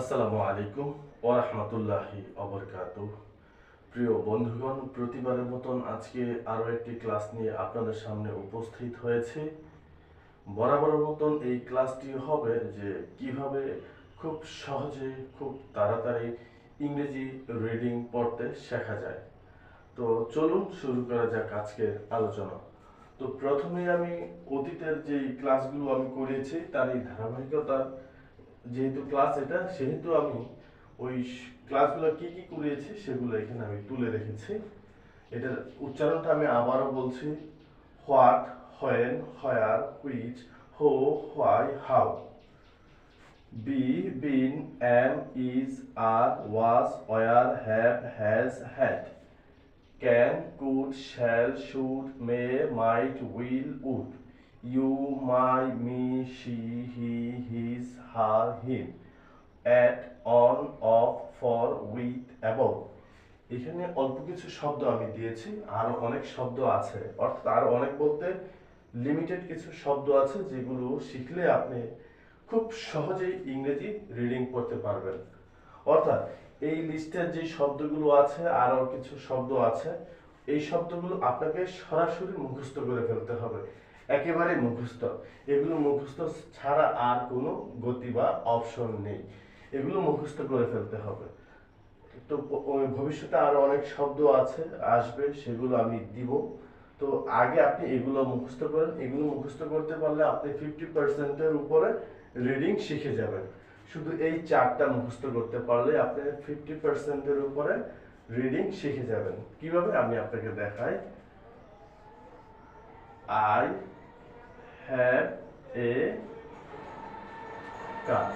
আসসালামু আলাইকুম ওরহমতুল্লাহি অবরকাত প্রিয় বন্ধুগণ, প্রতিবারের মতন আজকে আরও একটি ক্লাস নিয়ে আপনাদের সামনে উপস্থিত হয়েছে। বরাবরের মতন এই ক্লাসটি হবে যে কীভাবে খুব সহজে, খুব তাড়াতাড়ি ইংরেজি রিডিং পড়তে শেখা যায়। তো চলুন শুরু করা যাক আজকের আলোচনা। তো প্রথমে আমি অতীতের যে ক্লাসগুলো আমি করিয়েছি, তার এই ধারাবাহিকতা যেহেতু ক্লাস এটা সেহেতু আমি ওই ক্লাসগুলো কি কি করিয়েছি সেগুলো এখানে আমি তুলে রেখেছি। এটার উচ্চারণটা আমি আবারও বলছি what when where which who why how. Be been am is are was were have has had. Can could shall should, may might will would. You, my, me, she, he, his, her, him. At, on, of, for, with, above. এখানে অল্প কিছু শব্দ আমি দিয়েছি আরও অনেক শব্দ আছে অর্থাৎ আরও অনেক বলতে লিমিটেড কিছু শব্দ আছে যেগুলো শিখলে আপনি খুব সহজেই ইংরেজি রিডিং করতে পারবেন অর্থাৎ এই লিস্টের যে শব্দগুলো আছে আরও কিছু শব্দ আছে এই শব্দগুলো আপনাকে সরাসরি মুখস্থ করে ফেলতে হবে একেবারে মুখস্থ। এগুলো মুখস্থ ছাড়া আর কোনো গতি বা অপশন নেই। এগুলো মুখস্থ করে ফেলতে হবে। তো ভবিষ্যতে আরও অনেক শব্দ আছে, আসবে, সেগুলো আমি দিব। তো আগে আপনি এগুলো মুখস্থ করেন। এগুলো মুখস্থ করতে পারলে আপনি ফিফটি পার্সেন্টের উপরে রিডিং শিখে যাবেন। শুধু এই চারটা মুখস্থ করতে পারলে আপনি ফিফটি পার্সেন্টের উপরে রিডিং শিখে যাবেন। কীভাবে? আমি আপনাকে দেখাই। আই হ্যাভ এ কার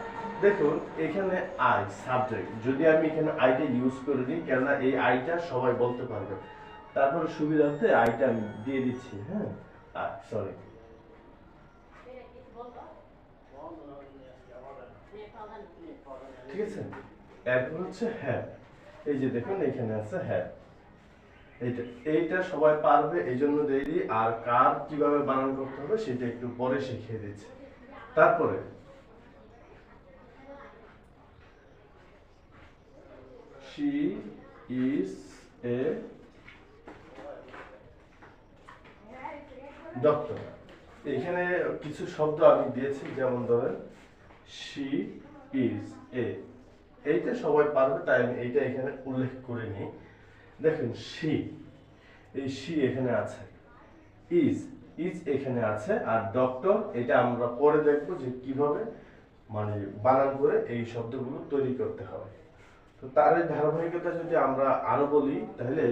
দেখুন, এখানে আই, সাবজেক্ট। যদি আমি এখানে আইটা ইউজ করে দিই, কেননা এই আইটা সবাই বলতে পারবে। তারপরে সুবিধার্থে আইটা আমি দিয়ে দিচ্ছি হ্যাঁ? সরি ঠিক আছে? এরপর হচ্ছে হ্যাঁ এই যে দেখুন, এখানে আছে হ্যাঁ এইটা এইটা সবাই পারবে এই জন্য দিই আর কার কীভাবে বানান করতে হবে সেটা একটু পরে শিখিয়ে দিচ্ছি। তারপরে she is a doctor. এখানে কিছু শব্দ আমি দিয়েছি, যেমন ধরেন, she is a এইটা সবাই পারবে, তাই আমি এইটা এখানে উল্লেখ করিনি দেখেন she, এই সি এখানে আছে। ইজ ইজ এখানে আছে, আর ডক্টর এটা আমরা পরে দেখব যে কীভাবে মানে বানান করে এই শব্দগুলো তৈরি করতে হবে তো তার ধারাবাহিকতা যদি আমরা আরও বলি, তাহলে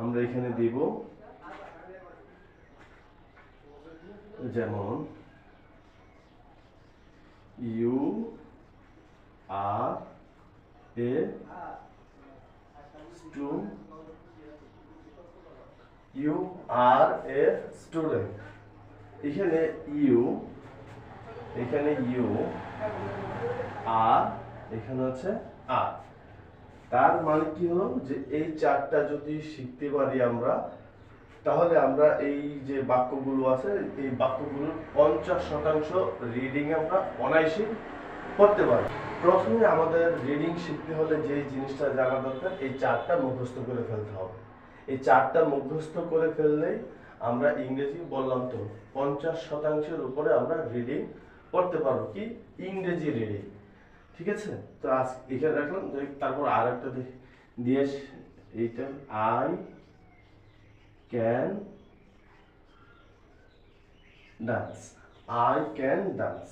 আমরা এখানে দিব যেমন you are a two you are a student. এখানে ইউ এখানে ইউ, আর, এখানে হচ্ছে আর। তার মানে কি হলো যে এই চারটা যদি শিখতে পারি আমরা, তাহলে আমরা এই যে বাক্যগুলো আছে, এই বাক্যগুলোর পঞ্চাশ শতাংশ রিডিং আমরা অনায়াসে করতে পারি প্রথমে আমাদের রিডিং শিখতে হলে যে জিনিসটা জানা দরকার, এই চারটা মুখস্থ করে ফেলতে হবে। এই চারটা মুখস্থ করে ফেললেই আমরা ইংরেজি বললাম তো, পঞ্চাশ শতাংশের উপরে আমরা রিডিং করতে পারব। কি? ইংরেজি রিডিং ঠিক আছে? তো আজ এখানে রাখলাম। তারপর আর একটা দিয়ে এইটা I can dance I can dance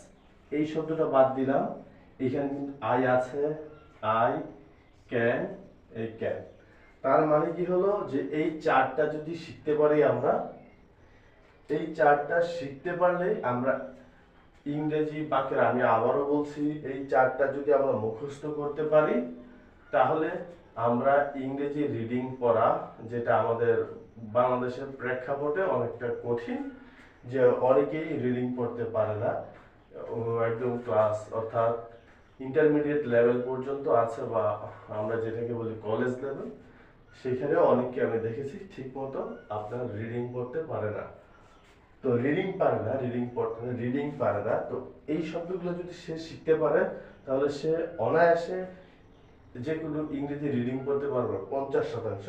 এই শব্দটা বাদ দিলাম। এখানে আই আছে। আই ক্যান এই ক্যান তার মানে কি হলো যে এই চারটা যদি শিখতে পারি আমরা, এই চারটা শিখতে পারলেই আমরা ইংরেজি বাক্যের আমি আবারও বলছি, এই চারটা যদি আমরা মুখস্থ করতে পারি, তাহলে আমরা ইংরেজি রিডিং পড়া, যেটা আমাদের বাংলাদেশের প্রেক্ষাপটে অনেকটা কঠিন, যে অনেকেই রিডিং পড়তে পারে না। একদম ক্লাস অর্থাৎ ইন্টারমিডিয়েট লেভেল পর্যন্ত আছে বা আমরা যেটাকে বলি কলেজ লেভেল সেখানে অনেককে আমি দেখেছি ঠিক মতো আপনার রিডিং পড়তে পারে না। তো রিডিং পারে না রিডিং পড়তে রিডিং পারে না। তো এই শব্দগুলো যদি সে শিখতে পারে, তাহলে সে অনায়াসে যে কোনো ইংরেজি রিডিং করতে পারবে, পঞ্চাশ শতাংশ।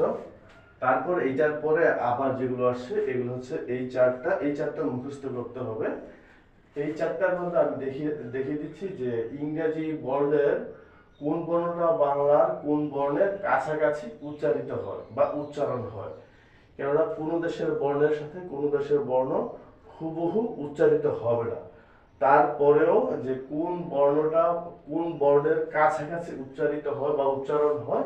তারপর এইটার পরে আবার যেগুলো আসছে, এগুলো হচ্ছে এই চারটা এই চারটা মুখস্থ করতে হবে। এই চারটার মধ্যে আমি দেখিয়ে দেখিয়ে দিচ্ছি যে ইংরেজি বর্ণের কোন বর্ণটা বাংলার, কোন বর্ণের কাছাকাছি উচ্চারিত হয় বা উচ্চারণ হয়। কেননা কোনো দেশের বর্ণের সাথে কোনো দেশের বর্ণ হুবহু উচ্চারিত হবে না। তারপরেও যে কোন বর্ণটা, কোন বর্ণের কাছাকাছি উচ্চারিত হয় বা উচ্চারণ হয়,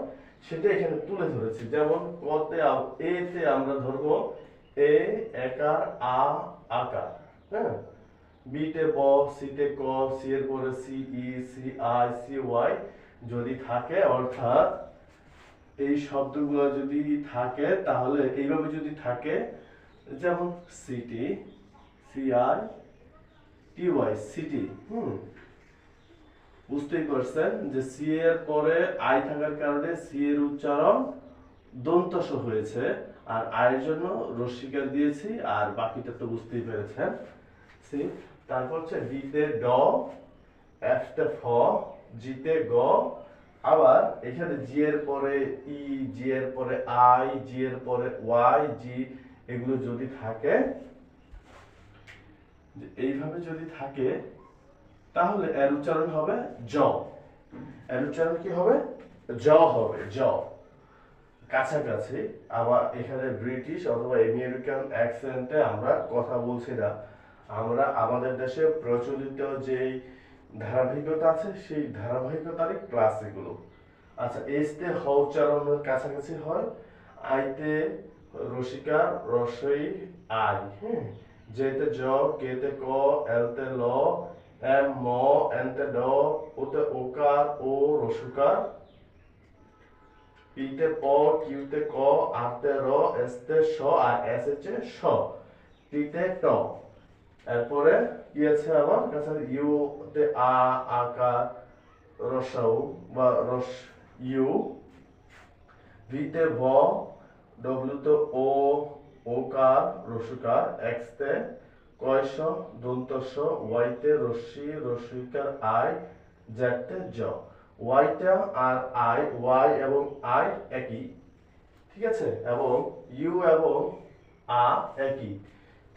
সেটা এখানে তুলে ধরেছি। যেমন কতে এতে আমরা ধরবো এ, একার, আ, আকার হ্যাঁ? বিতে ব, সিতে ক, সি এর পরে C, E, C, I, C, Y যদি থাকে, অর্থাৎ এই শব্দগুলো যদি থাকে, তাহলে এইভাবে যদি থাকে, যেমন city C I T Y city হুম। বুঝতেই পারছেন যে সি এর পরে আই থাকার কারণে সি এর উচ্চারণ দন্তস হয়েছে, আর আয়ের জন্য রস্বীকার দিয়েছি, আর বাকিটা তো বুঝতেই পেরেছেন। সি তারপর হচ্ছে ডিতে ড এফতে ফ জিতে গ, আবার এখানে জি এর পরে ই, জি এর পরে আই, জি এর পরে ওয়াই, জি এগুলো যদি থাকে এইভাবে যদি থাকে, তাহলে এর উচ্চারণ হবে জ। এর উচ্চারণ কি হবে? জ হবে, জ। কাছাকাছি, আবার এখানে ব্রিটিশ অথবা আমেরিকান অ্যাকসেন্টে আমরা কথা বলছি না। আমরা আমাদের দেশে প্রচলিত যেই ধারাবাহিকতা আছে, সেই ধারাবাহিকতারই ক্লাস এগুলো। আচ্ছা এসতে হ উচ্চারণের কাছাকাছি হয়, আইতে রসিকা, রসই, আই হ্যাঁ যেতে জ, কেতে ক, এলতে ল, এম, ম, এনতে ড, ওতে ওকার, ও রসুকার। পিতে প, কিউতে ক, আরতে র, এসতে স, আর এস হচ্ছে স। টিতে ট। এরপরে আছে আবার? কাছে ইউ তে আ আকা রসাউ বা রস, ইউ। ভিতে ভ, ডব্লিউ তে ও ওকার রসুকার। এক্স তে কয়স দন্তস ওয়াইতে রশ্মি রস্মিকার আই জেডতে জ। ওয়াইটা আর আই, ওয়াই এবং আই একই। ঠিক আছে? এবং ইউ এবং আ একই।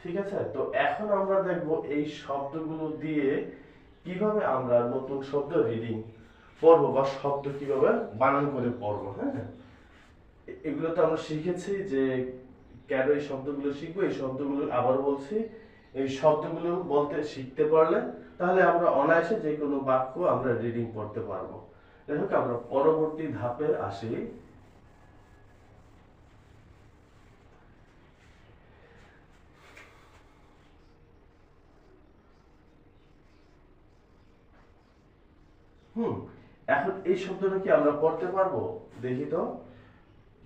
ঠিক আছে? তো এখন আমরা দেখব এই শব্দগুলো দিয়ে কীভাবে আমরা নতুন শব্দ রিডিং পড়ব বা শব্দ কীভাবে বানান করে পড়ব হ্যাঁ? এগুলো তো আমরা শিখেছি যে কেন এই শব্দগুলো শিখব? এই শব্দগুলো আবার বলছি, এই শব্দগুলো বলতে শিখতে পারলে তাহলে আমরা অনায়াসে যে কোনো বাক্য আমরা রিডিং পড়তে পারব। যাই হোক, আমরা পরবর্তী ধাপে আসি। হুম, এখন এই শব্দটা কি আমরা পড়তে পারব? দেখি তো।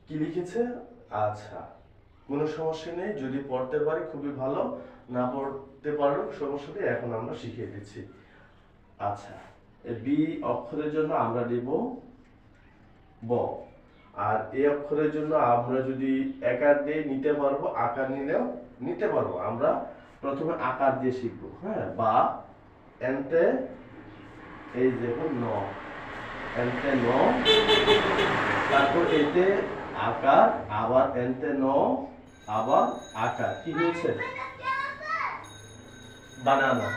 কি লিখেছে? আচ্ছা কোনো সমস্যা নেই, যদি পড়তে পারি খুবই ভালো, না পড়তে পারলেও সমস্যা নেই, এখন আমরা শিখিয়ে দিচ্ছি। আচ্ছা বি অক্ষরের জন্য আমরা দেব ব। আর এ অক্ষরের জন্য আমরা যদি একার দিয়ে নিতে পারব, আকার নিলেও নিতে পারব। আমরা প্রথমে আকার দিয়ে শিখব হ্যাঁ? বা এনতে এই দেখুন ন। এনতে ন, তারপর এতে আকার, আবার এনতে ন, আবার আকার। কি হয়েছে? বানানা।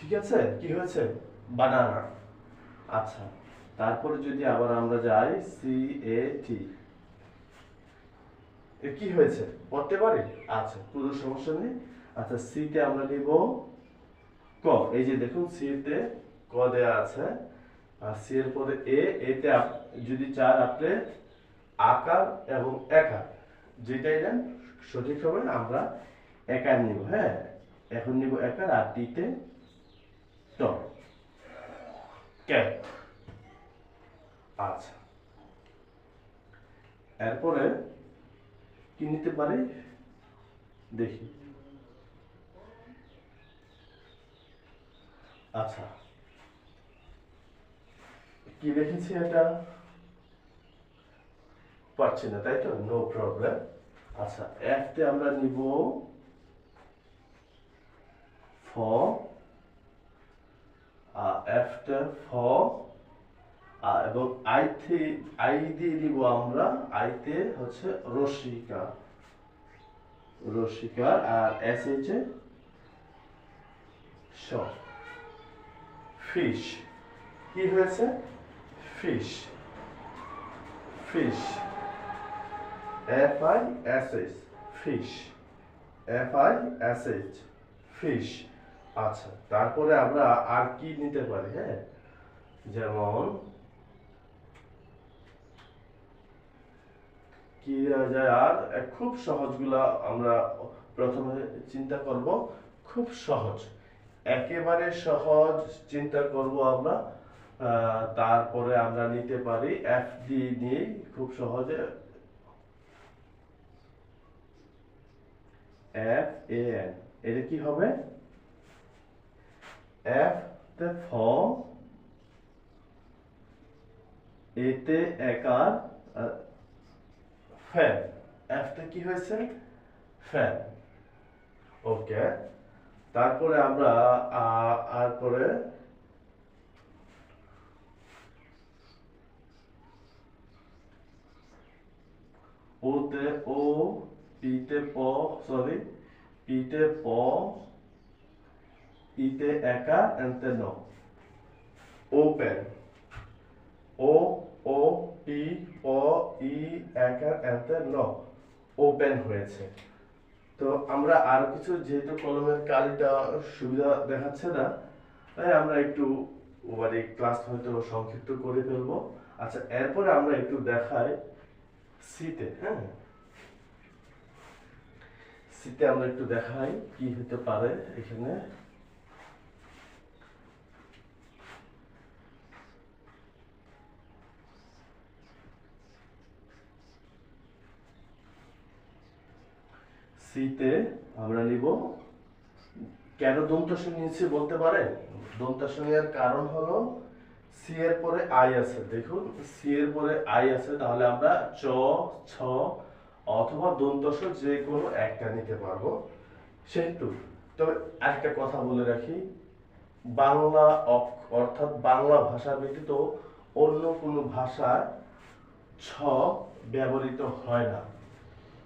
ঠিক আছে? কি হয়েছে? বানানা। আচ্ছা তারপরে যদি আবার আমরা যাই, সি, এ, টি। কি হয়েছে? পড়তে পারি? আচ্ছা কোনো সমস্যা নেই। আচ্ছা সিতে আমরা নিব ক? এই যে দেখুন, সি তে ক দেয়া আছে, আর সি এর পরে এ, এতে যদি চার আপনি আকার এবং একার, যেটাই নেন, সঠিক হবে আমরা একার নিব হ্যাঁ? এখন নিব একার, আর টিতে ট। ক্যাট আচ্ছা। এরপরে কি নিতে পারি? দেখি। আচ্ছা। কি লিখেছি এটা? পাচ্ছি না, তাই তো? নো প্রবলেম আচ্ছা এফতে আমরা নিব ফ এফতে ফ এবং আইতে আই দিয়ে দিব আমরা আইতে হচ্ছে রসিকা রসিকা আর এস এইচে স। ফিশ কি হয়েছে? Fish fish F I S H fish F I S H fish আচ্ছা তারপরে আমরা আর কি নিতে পারি হ্যাঁ? যেমন, কি যায়? আর, খুব সহজগুলা আমরা প্রথমে চিন্তা করব। খুব সহজ। একেবারে সহজ চিন্তা করব আমরা। তারপরে আমরা নিতে পারি এফ ডি নিয়ে খুব সহজে। এফ এ এন এটা কি হবে? এফ তে ফ এতে একার ফ্যান এফটা কি হয়েছে? ফ্যান ওকে তারপরে আমরা আর পরে ওতে ও পিতে প সরি পিতে প ইতে একা এনতে ন। ওপেন। ও ও, পি, প, ই, একা এতে ন। ওপেন হয়েছে। তো আমরা আর কিছু, যেহেতু কলমের কালিটা সুবিধা দেখাচ্ছে না, তাই আমরা একটু মানে ক্লাস হয়তো সংক্ষিপ্ত করে ফেলব। আচ্ছা এরপরে আমরা একটু দেখাই সিতে হ্যাঁ? সিতে আমরা একটু দেখাই কি হতে পারে এখানে। সিতে আমরা নিব। কেন দন্তস নিয়েছি বলতে পারেন দন্তস নেওয়ার কারণ হলো সি এর পরে আই আছে। দেখুন সি এর পরে আই আছে, তাহলে আমরা চ, ছ অথবা দন্তস যে কোনো একটা নিতে পারব। সেহেতু, তবে একটা কথা বলে রাখি, বাংলা অর্থাৎ বাংলা ভাষা ব্যতীত অন্য কোনো ভাষায় ছ ব্যবহৃত হয় না।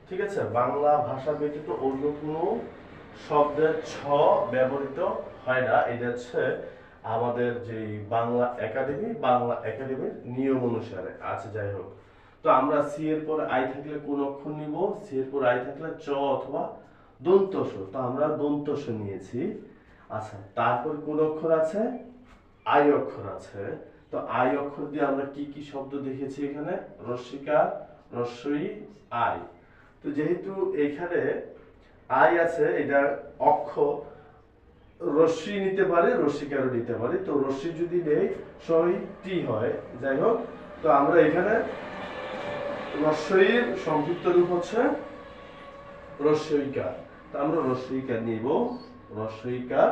ঠিক আছে? বাংলা ভাষা ব্যতীত অন্য কোনো শব্দের ছ ব্যবহৃত হয় না। এটা হচ্ছে আমাদের যে বাংলা একাডেমি, বাংলা একাডেমির নিয়ম অনুসারে। আছে যাই হোক। তো আমরা সি এর পর আই থাকলে কোন অক্ষর নিব? সি এর পর আই থাকলে চ অথবা দন্তস। তো আমরা দন্তস নিয়েছি। আচ্ছা তারপর কোন অক্ষর আছে? আই অক্ষর আছে। তো আই অক্ষর দিয়ে আমরা কি কি শব্দ দেখেছি এখানে? রস্মিকা রস্বই আই। তো যেহেতু এখানে আই আছে এটা অক্ষ রশ্মি নিতে পারে রশ্মিকারও নিতে পারে? তো রশ্মি যদি নেই সই টি হয়। যাই হোক, তো আমরা এখানে রস্বইয়ের সংক্ষিপ্ত রূপ হচ্ছে রস্বইকার তো আমরা রস্বইকার নিব রস্বইকার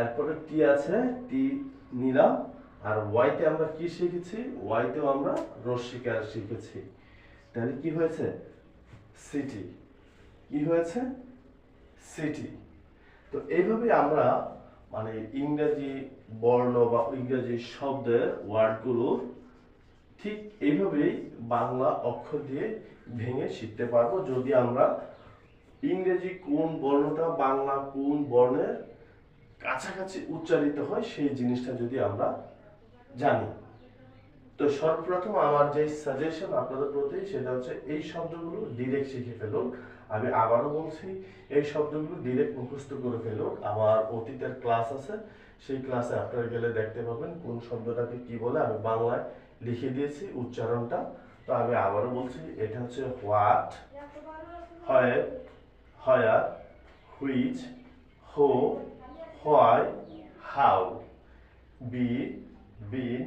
এরপরে টি আছে টি নিলাম। আর ওয়াইতে আমরা কি শিখেছি? ওয়াইতেও আমরা রস্বইকার শিখেছি। তাহলে কি হয়েছে? সিটি কি হয়েছে? সিটি তো এইভাবে আমরা মানে ইংরেজি বর্ণ বা ইংরেজি শব্দের ওয়ার্ডগুলো ঠিক এইভাবেই বাংলা অক্ষর দিয়ে ভেঙে শিখতে পারব। যদি আমরা ইংরেজি কোন বর্ণটা বাংলা কোন বর্ণের কাছাকাছি উচ্চারিত হয়, সেই জিনিসটা যদি আমরা জানি। তো সর্বপ্রথম আমার যে সাজেশন আপনাদের প্রতি সেটা হচ্ছে এই শব্দগুলো ডিরেক্ট শিখে ফেলুন। আমি আবারও বলছি এই শব্দগুলো ডিরেক্ট মুখস্থ করে ফেলুন। আমার অতীতের ক্লাস আছে সেই ক্লাসে আপনারা গেলে দেখতে পাবেন কোন শব্দটাকে কি বলে। আমি বাংলায় লিখে দিয়েছি উচ্চারণটা। তো আমি আবারও বলছি এটা হচ্ছে হোয়াট হয় which who why how be been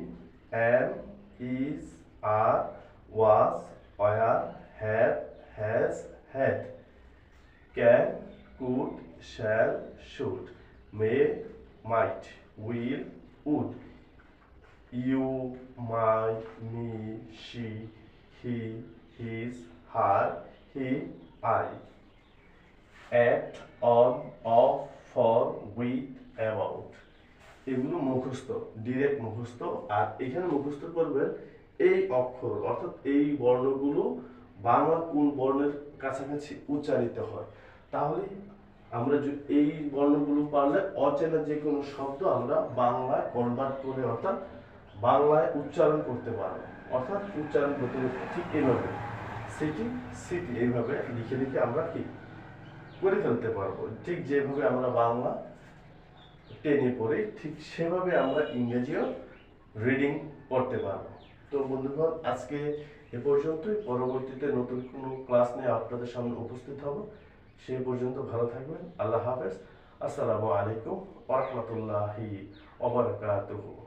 am, is, are, was, were, had, has, had, can, could, shall, should, may, might, will, would, you, my, me, she, he, his, her, he, I. At, on, of, for, with, about. এগুলো মুখস্থ direct মুখস্থ। আর এখানে মুখস্থ করবেন এই অক্ষর, অর্থাৎ এই বর্ণগুলো বাংলা কোন বর্ণের কাছাকাছি উচ্চারিত হয়। তাহলে আমরা এই বর্ণগুলো পারলে অচেনা যে কোনো শব্দ আমরা বাংলায় কনভার্ট করে, অর্থাৎ বাংলায় উচ্চারণ করতে পারব। অর্থাৎ উচ্চারণ করতে ঠিক এইভাবে সিটি সিটি এইভাবে লিখে লিখে আমরা কি করে ফেলতে পারব? ঠিক যেভাবে আমরা বাংলা টেনে পড়ে ঠিক সেভাবে আমরা ইংরেজিও রিডিং পড়তে পারব। তো বন্ধুগণ, আজকে এ পর্যন্তই। পরবর্তীতে নতুন কোনো ক্লাস নিয়ে আপনাদের সামনে উপস্থিত হব। সে পর্যন্ত ভালো থাকবেন। আল্লাহ হাফেজ। আসসালামু আলাইকুম। ওরহমতুল্লাহি ওবরাকাতুহু